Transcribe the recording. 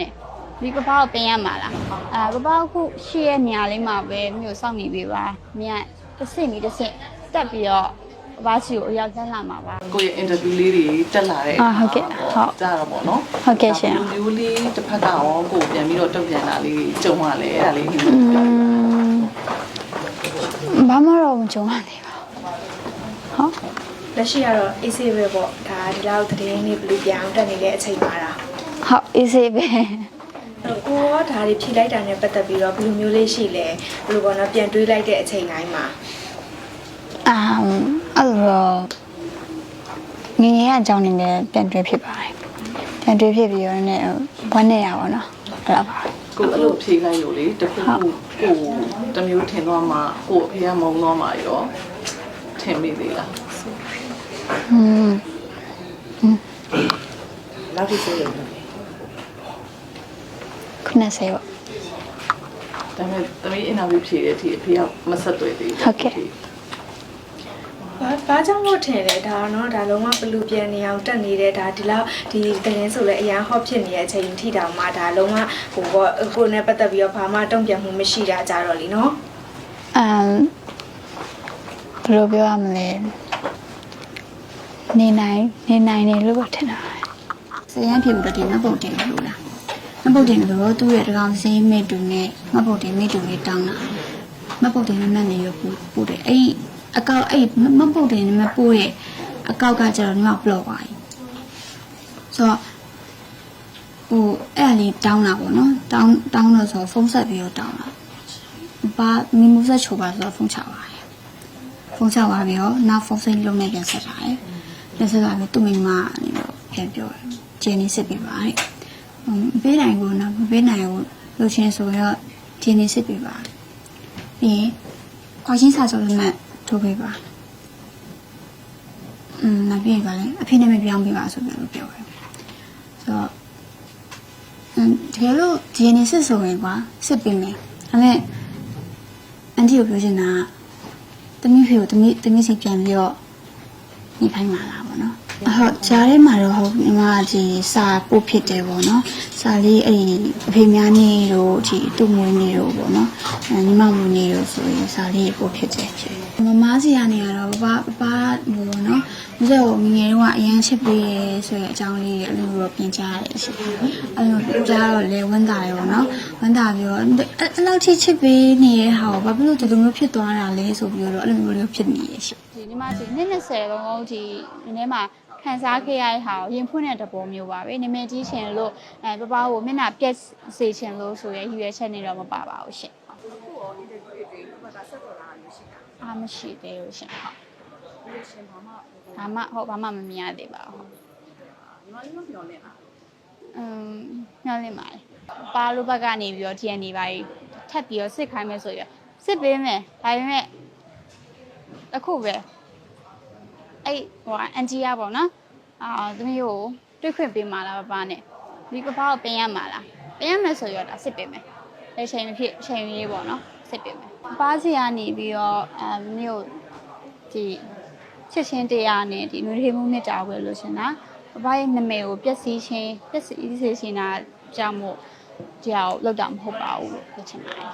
နဲ့ဒီပပောက်ပင်ရမှာလားအာပပောက်ခုရှိရဲ့နေရာလေးမှာပဲမြို့စောင့်နေပြီပါမြန်တစ်စင့်ပြီးတစ်စင့်တက်ပြီးတော့ပပစီကိုအရောက်တက်လာမှာပါကိုယ့်ရဲ့ interview လေးတွေတက်လာတဲ့အာဟုတ်ကဲ့ဟုတ်ကြားတော့ပေါ့နော်ဟုတ်ကဲ့ရှင်ဒါမျိုးလေးတစ်ဖက်ကရောကိုယ်ပြန်ပြီးတော့တုံ့ပြန်တာလေးကြုံရလဲအဲ့ဒါလေးဒီอืมဘာမှတော့မကြုံရသေးပါဘူးဟုတ်လက်ရှိကတော့ AC ပဲပေါ့ဒါဒီလောက်သတင်းလေးဘလူးပြောင်းတက်နေတဲ့အချိန်မှာတာ ဟုတ် easy ပဲကိုရောဒါတွေဖြည့်လိုက်တာနဲ့ပတ်သက်ပြီးတော့ဘယ်လိုမျိုးလေးရှိလဲဘယ်လိုပေါ့နော်ပြန်တွေးလိုက်တဲ့အချိန်တိုင်းမှာအမ်အဲ့တော့ငငယ်ရအကြောင်းနေလည်းပြန်တွေးဖြစ်ပါတယ်ပြန်တွေးဖြစ်ပြီးတော့လည်းဝမ်းနေရပါတော့အဲ့လိုပါကိုအဲ့လိုဖြေလိုက်လို့လေတခုခုကိုတမျိုးထင်တော့မှကိုအဖေကမုံတော့မှရောထင်မိသေးလားอืมနောက်တစ်ခုလည်း 80ပေါ့ဒါပေမဲ့သမီးအင်တာဗျူးဖြေတဲ့အထိအဖေကမဆက်သွယ်သေးဘူးဟုတ်ကဲ့ဘာဘာကြောင့်လို့ထင်လဲဒါတော့ဒါလုံးဝဘလူပြန်နေအောင်တက်နေတဲ့ဒါဒီလောက်ဒီသတင်းဆိုလဲအရန်ဟော့ဖြစ်နေတဲ့အချိန်ထိတောင်မှဒါလုံးဝဟိုပေါ့ကိုနဲ့ပတ်သက်ပြီးတော့ဘာမှတုံ့ပြန်မှုမရှိတာကြတော့လीနော်အမ်ဘယ်လိုပြောရမလဲနေနိုင်နေနိုင်တယ်လို့ထင်တာစရန်ဖြစ်မှုတည်းမပုံတင်လို့လား မပုတ်တင်လို့သူ့ရဲ့တကောင်စင်းမိတူနဲ့မပုတ်တင်မိတူလေးတောင်းတာမပုတ်တင်နဲ့နဲ့ရပူပူတယ်အဲ့အကောက်အဲ့မပုတ်တင်နဲ့မပူရဲ့အကောက်ကကျတော့ဒီမှာပလော့သွားပြီဆိုတော့ဟိုအဲ့အလေးတောင်းတာပေါ့နော်တောင်းတောင်းလို့ဆိုဖုန်းဆက်ပြီးတော့တောင်းတာဘာမီမူဆက်ချိုးပါဆိုတော့ဖုန်းချပါတယ်ဖုန်းချပါပြီးတော့နောက်ဖုန်းစိတ်လုံးနဲ့ပြန်ဆက်ထားတယ်ပြန်ဆက်တာပြီးသူ့မိမကနေတော့ပြန်ပြောတယ်ဂျင်းနေစစ်ပေးပါတဲ့ဟို မပေးနိုင်ဘူးနော်မပေးနိုင်ဘူးလို့ချင်းဆိုတော့ဂျင်းနေစစ်ပေးပါပြီးရင်ခွာချင်းစာဆိုလည်းမထိုးပေးပါอืมမပြေပါလေအဖေနဲ့မပြောင်းပေးပါဆိုပြီးတော့ပြောတယ်ဆိုတော့အင်းတကယ်လို့ဂျင်းနေစစ်ဆိုရင်ကွာစစ်ပေးမယ်ဒါပေမဲ့အန်တီကိုပြောချင်တာကတမီးဖေကိုတမီးတမီးစီပြန်ပြီးတော့နေခိုင်းပါလားဗောနော်အ ဟုတ်ဂျားထဲမှာတော့ဟုတ်ညီမကဒီစာပို့ဖြစ်တယ်ဗောနော်စာလေးအဲ့ဒီအဖေများနေတို့ဒီသူ့မွေးနေတို့ဗောနော်အဲညီမမွေးနေတို့ဆိုရင်စာလေးပို့ဖြစ်တယ်မမစီကနေကတော့ပပပဟိုဗောနော်မစက်ကိုငငယ်တုန်းကအရန်ချစ်ပေးရဲဆိုတဲ့အကြောင်းလေးအဲ့လိုတော့ပြင်ကြားရတယ်ရှိတယ်အဲ့လိုကြားတော့လေဝမ်းသာတယ်ဗောနော်ဝမ်းသာပြီးတော့အဲ့အဲ့လောက်ချစ်ချစ်ပေးနေတဲ့ဟာကိုဘာဖြစ်လို့ဒီလိုမျိုးဖြစ်သွားတာလဲဆိုပြီးတော့အဲ့လိုမျိုးလေးဖြစ်နေရရှိဒီညီမစီနှစ်20လုံးလုံးဒီဒီထဲမှာ ခံစားခဲ့ရတဲ့ဟာကိုရင်ဖွင့်တဲ့တဘောမျိုးပါပဲနာမည်ကြီးချင်လို့အဲပပကိုမျက်နှာပြက်စေချင်လို့ဆိုရဲရည်ရွယ်ချက်နေတော့မပါပါဘူးရှင်အာမရှိသေးဘူးရှင်ဟုတ်ဘာမှဟုတ်ဘာမှမမြင်ရသေးပါဘူးอืมညှော်လင့်ပါလေပါလို့ဘက်ကနေပြီးတော့ TN နေပါကြီးထပ်ပြီးတော့စစ်ခိုင်းမယ်ဆိုရစစ်ပေးမယ်ဒါပေမဲ့အခုပဲ အဲ့ဟိုအန်ဂျီယာပေါ့နော်အာသမီးကိုတွေ့ခွင့်ပေးမှာလားပပနဲ့ဒီပပကိုပင်ရမှာလားပင်ရမယ်ဆိုရတာစစ်ပေးမယ်အချိန်မဖြစ်အချိန်လေးပေါ့နော်စစ်ပေးမယ်ပါစီကနေပြီးတော့အဲမျိုးဒီချစ်ချင်းတရားနဲ့ဒီလူတွေမှုမြတ်တာကိုလို့ရှင်တာပပရဲ့နာမည်ကိုပျက်စီးခြင်းပျက်စီးစေရှင်တာကြောင့်မို့ဒီအောင်လောက်တာမဟုတ်ပါဘူးလို့ပြောချင်ပါတယ်